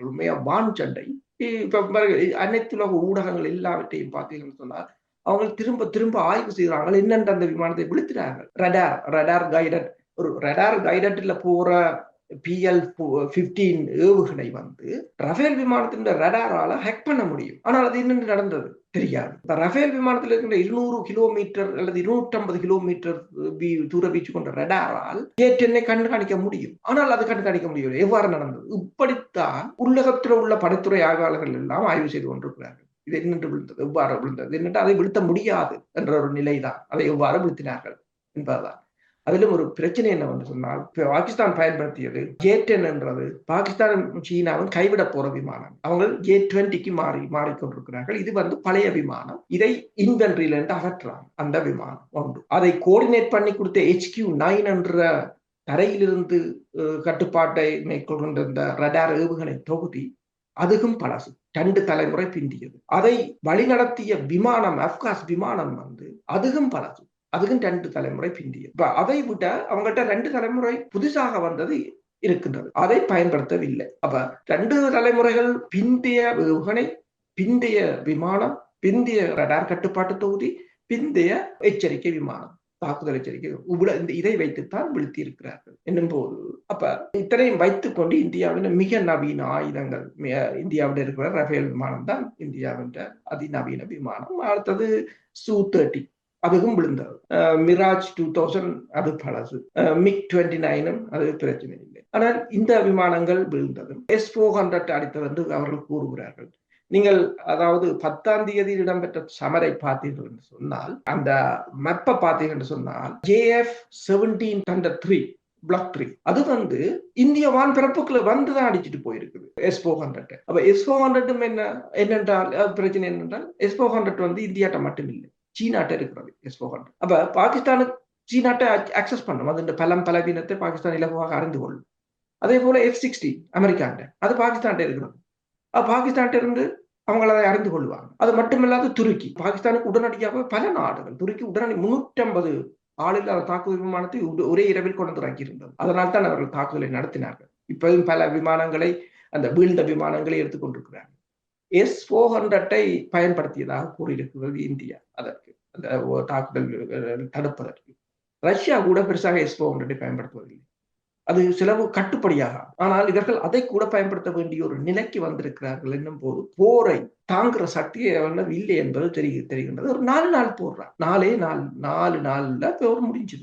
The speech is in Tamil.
உண்மையா வான் சண்டை. இப்ப அனைத்துலக அனைத்து உலக ஊடகங்கள் எல்லாவற்றையும் பார்த்தீங்கன்னு சொன்னால் அவங்க திரும்ப திரும்ப ஆய்வு செய்யறாங்க என்னென்று அந்த விமானத்தை விழுத்துறாங்க ரடார் ரடார் கைடட் ஒரு ரடார் கைடட்ல போற பிஎல் பிப்டீன் ஏவுகணை வந்து ரஃபேல் விமானத்தின் ரடாரால ஹேக் பண்ண முடியும். ஆனால் அது இன்னும் நடந்தது? தெரியாது. இந்த ரஃபேல் விமானத்தில் இருக்கின்ற இருநூறு கிலோமீட்டர் அல்லது இருநூற்றி ஐம்பது கிலோமீட்டர் தூர வீச்சு கொண்ட ரடாரால் ஏற்றென்னை கண்காணிக்க முடியும். ஆனால் அது கண்காணிக்க முடியவில்லை. எவ்வாறு நடந்தது? இப்படித்தான் உலகத்தில் உள்ள படைத்துறை ஆய்வாளர்கள் எல்லாம் ஆய்வு செய்து கொண்டிருக்கிறார்கள். இது என்னென்று விழுந்தது? எவ்வாறு விழுந்தது? என்னென்று அதை விழுத்த முடியாது என்ற ஒரு நிலைதான். அதை எவ்வாறு விழுத்தினார்கள்? என்பதுதான். அதிலும் ஒரு பிரச்சனை என்ன வந்து சொன்னால் பாகிஸ்தான் பயன்படுத்தியது ஏ டென் என்றது. பாகிஸ்தான் சீனாவும் கைவிட போற விமானம். அவங்க ஏ டுவெண்ட்டிக்கு மாறி மாறிக்கொண்டிருக்கிறார்கள். இது வந்து பழைய விமானம். இதை இன்வென்ட்ரியில இருந்து அகற்றாங்க அந்த விமானம் ஒன்று. அதை கோஆர்டினேட் பண்ணி கொடுத்த ஹெச்கியூ நைன் என்ற தரையிலிருந்து கட்டுப்பாட்டை மேற்கொள்கின்ற இந்த ரடார் ஏவுகணை தொகுதி அதுவும் பழசு. ரெண்டு தலைமுறை பிந்தியது. அதை வழிநடத்திய விமானம் அப்காஸ் விமானம் வந்து அதுவும் பழசு. அதுக்கும் ரெண்டு தலைமுறை பிந்தியது. இப்ப அதை விட அவங்ககிட்ட ரெண்டு தலைமுறை புதுசாக வந்தது இருக்கின்றது. அதை பயன்படுத்தவில்லை. அப்ப ரெண்டு தலைமுறைகள் பிந்திய ஏவுகணை பிந்தைய விமானம் பிந்திய ரடார் கட்டுப்பாட்டு தொகுதி பிந்தைய எச்சரிக்கை விமானம் தாக்குதல் எச்சரிக்கை இந்த இதை வைத்துத்தான் வீழ்த்தி இருக்கிறார்கள் என்னும் போது அப்ப இத்தனையும் வைத்துக் கொண்டு இந்தியாவின் மிக நவீன ஆயுதங்கள் இந்தியாவில் இருக்கிற ரஃபேல் விமானம் தான் இந்தியாவின் அதிநவீன விமானம். அடுத்தது சூ தேர்ட்டி. அதுவும் விழுந்தது மிராஜ் டூ தௌசண்ட் அது பழசு மிக் டுவெண்ட்டி நைனும் அது பிரச்சனை இல்லை ஆனால் இந்த விமானங்கள் விழுந்தது எஸ் ஃபோர் ஹண்ட்ரட் அடித்தது என்று அவர்கள் கூறுகிறார்கள் நீங்கள் அதாவது பத்தாம் தேதி இடம்பெற்ற சமரை பார்த்தீர்கள் என்று சொன்னால் அந்த மெப்பை பார்த்தீர்கள் என்று சொன்னால் JF seventeen hundred three block three அது வந்து இந்திய வான் பிறப்புக்குள்ள வந்துதான் அடிச்சுட்டு போயிருக்குது எஸ் ஃபோர் ஹண்ட்ரட் அப்ப எஸ் ஃபோர் ஹண்ட்ரடும் என்ன என்னென்றால் பிரச்சனை என்னென்றால் எஸ் ஃபோர் ஹண்ட்ரட் வந்து இந்தியாட்ட மட்டும் இல்லை சீனாட்ட இருக்கிறது. எஸ் ஃபோர் ஹண்ட்ரட் அப்ப பாகிஸ்தானுக்கு சீனாட்டை அக்சஸ் பண்ணும் அது பலம் பலவீனத்தை பாகிஸ்தான் இலகுவாக அறிந்து கொள்ளும். அதே போல எஃப் சிக்ஸ்டி அமெரிக்காண்ட. அது பாகிஸ்தான்ட்ட இருக்கிறது. பாகிஸ்தான்ட்ட இருந்து அவங்கள அதை அறிந்து கொள்வாங்க. அது மட்டுமில்லாத துருக்கி. பாகிஸ்தானுக்கு உடனடியாக பல நாடுகள் துருக்கி உடனடி முன்னூற்றி ஐம்பது ஆளில்லாத தாக்குதல் விமானத்தை ஒரே இரவில் கொண்டு இருந்தது அதனால் தான் அவர்கள் தாக்குதலை நடத்தினார்கள். இப்போதும் பல விமானங்களை அந்த வீழ்ந்த விமானங்களை எடுத்துக்கொண்டிருக்கிறார்கள். எஸ் ஃபோர் ஹண்ட்ரட்டை பயன்படுத்தியதாக கூறியிருக்கிறது இந்தியா. அதற்கு அந்த தாக்குதல் தடுப்பதற்கு. ரஷ்யா கூட பெருசாக எஸ் ஃபோர் ஹண்ட்ரட்டை பயன்படுத்துவதில்லை. அது செலவு கட்டுப்படியாக. ஆனால் இவர்கள் அதை கூட பயன்படுத்த வேண்டிய ஒரு நிலைக்கு வந்திருக்கிறார்கள் என்னும் போது போரை தாங்குற சக்தியை இல்லை என்பது தெரிய தெரிகின்றது. ஒரு நாலு நாள் போடுறான் நாலே நாள் நாலு நாள்ல போர் முடிஞ்சது.